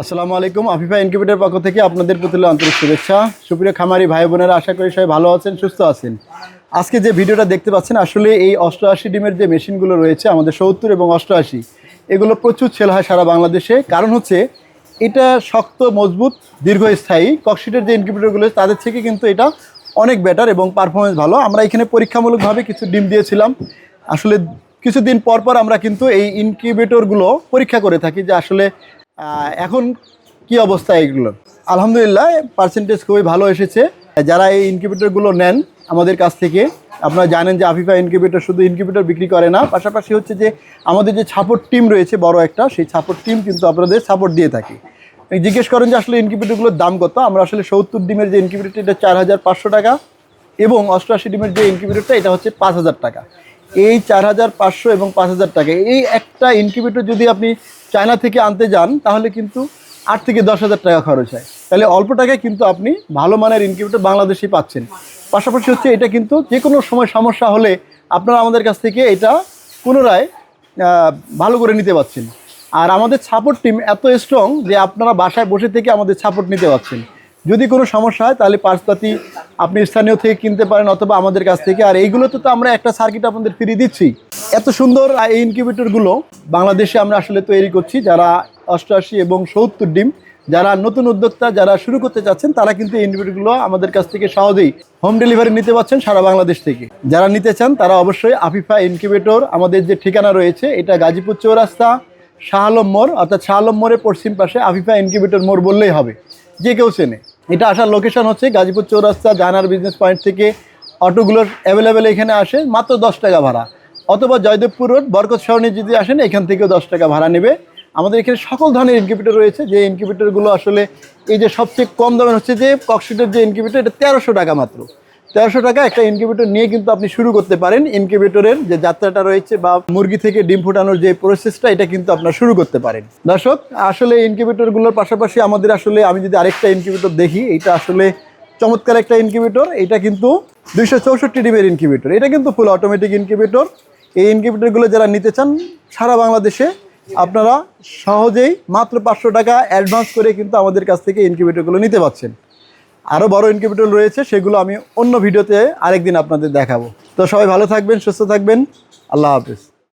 আসসালামু আলাইকুম। আফিফা ইনকিউবেটর পক্ষ থেকে আপনাদের প্রতি আন্তরিক শুভেচ্ছা। সুপ্রিয় খামারি ভাই বোনেরা, আশা করি সবাই ভালো আছেন, সুস্থ আছেন। আজকে যে ভিডিওটা দেখতে পাচ্ছেন, আসলে এই অষ্টআশি ডিমের যে মেশিনগুলো রয়েছে, আমাদের সত্তর এবং অষ্টআশি, এগুলো প্রচুর সেল হয় সারা বাংলাদেশে। কারণ হচ্ছে, এটা শক্ত, মজবুত, দীর্ঘস্থায়ী, ককশিটের যে ইনকিউবেটরগুলো তাদের থেকে কিন্তু এটা অনেক বেটার এবং পারফরমেন্স ভালো। আমরা এখানে পরীক্ষামূলকভাবে কিছু ডিম দিয়েছিলাম। আসলে কিছুদিন পর পর আমরা কিন্তু এই ইনকিউবেটরগুলো পরীক্ষা করে থাকি যে আসলে এখন কি অবস্থা এগুলো? আলহামদুলিল্লাহ পার্সেন্টেজ খুবই ভালো এসেছে। যারা এই ইনকিউবেটরগুলো নেন আমাদের কাছ থেকে, আপনারা জানেন যে আফিফা ইনকিউবেটর শুধু ইনকিউবেটর বিক্রি করে না, পাশাপাশি হচ্ছে যে আমাদের যে সাপোর্ট টিম রয়েছে, বড় একটা, সেই সাপোর্ট টিম কিন্তু আপনাদের সাপোর্ট দিয়ে থাকে। জিজ্ঞেস করেন যে আসলে ইনকিউবেটরগুলোর দাম কত? আমরা আসলে সত্তর ডিমের যে ইনকিউবেটর এটা চার হাজার পাঁচশো টাকা, এবং অষ্টআশি ডিমের যে ইনকিউবেটরটা এটা হচ্ছে পাঁচ হাজার টাকা। এই চার হাজার পাঁচশো এবং পাঁচ হাজার টাকা। এই একটা ইনকিউবেটর যদি আপনি চায়না থেকে আনতে যান, তাহলে কিন্তু আট থেকে দশ হাজার টাকা খরচ হয়। তাহলে অল্প টাকায় কিন্তু আপনি ভালো মানের ইনকিউবেটর বাংলাদেশেই পাচ্ছেন। পাশাপাশি হচ্ছে এটা কিন্তু যে কোনো সময় সমস্যা হলে আপনারা আমাদের কাছ থেকে এটা পুনরায় ভালো করে নিতে পারছেন। আর আমাদের সাপোর্ট টিম এত স্ট্রং যে আপনারা বাসায় বসে থেকে আমাদের সাপোর্ট নিতে পারছেন। যদি কোনো সমস্যা হয়, তাহলে পার্সপাতি আপনি স্থানীয় থেকে কিনতে পারেন অথবা আমাদের কাছ থেকে। আর এইগুলোতে তো আমরা একটা সার্কিট আপনাদের ফ্রি দিচ্ছি। এত সুন্দর এই ইনকিউবেটরগুলো বাংলাদেশে আমরা আসলে তৈরি করছি। যারা অষ্টআশি এবং সত্তর ডিম, যারা নতুন উদ্যোক্তা, যারা শুরু করতে চাচ্ছেন, তারা কিন্তু এই ইনকিউবেটরগুলো আমাদের কাছ থেকে সহজেই হোম ডেলিভারি নিতে পারছেন সারা বাংলাদেশ থেকে। যারা নিতে চান, তারা অবশ্যই আফিফা ইনকিউবেটর আমাদের যে ঠিকানা রয়েছে, এটা গাজীপুর চৌরাস্তা, শাহ আলম মোড়, অর্থাৎ শাহ আলম মোড়ের পশ্চিম পাশে আফিফা ইনকিউবেটর মোড় বললেই হবে। যে কেউ চেনে। এটা আসার লোকেশন হচ্ছে গাজীপুর চৌরাস্তা, জানার বিজনেস পয়েন্ট থেকে অটোগুলোর অ্যাভেলেবেল এখানে আসে, মাত্র দশ টাকা ভাড়া। অথবা জয়দেবপুর রোড বরকত সরণি যদি আসেন, এখান থেকেও দশ টাকা ভাড়া নেবে। আমাদের এখানে সকল ধরনের ইনকিউবেটর রয়েছে, যে ইনকিউবেটরগুলো আসলে এই যে সবচেয়ে কম দামের হচ্ছে যে কক্সিটের যে ইনকিউবেটর এটা তেরোশো টাকা মাত্র। তেরোশো টাকা একটা ইনকিউবেটর নিয়ে কিন্তু আপনি শুরু করতে পারেন। ইনকিউবেটরের যে যাত্রাটা রয়েছে বা মুরগি থেকে ডিম ফুটানোর যে প্রসেসটা এটা কিন্তু আপনার শুরু করতে পারেন। দর্শক, আসলে ইনকিউবেটরগুলোর পাশাপাশি আমাদের আসলে, আমি যদি আরেকটা ইনকিউবেটর দেখি, এটা আসলে চমৎকার একটা ইনকিউবেটর এটা কিন্তু দুইশো চৌষট্টি ডিমের ইনকিউবেটর এটা কিন্তু ফুল অটোমেটিক ইনকিউবেটর এই ইনকিউবেটরগুলো যারা নিতে চান, সারা বাংলাদেশে আপনারা সহজেই মাত্র পাঁচশো টাকা অ্যাডভান্স করে কিন্তু আমাদের কাছ থেকে ইনকিউবেটরগুলো নিতে পারছেন। আরও বড় ইনকিউবেটর রয়েছে, সেগুলো আমি অন্য ভিডিওতে আরেকদিন আপনাদের দেখাবো। তো সবাই ভালো থাকবেন, সুস্থ থাকবেন। আল্লাহ হাফিজ।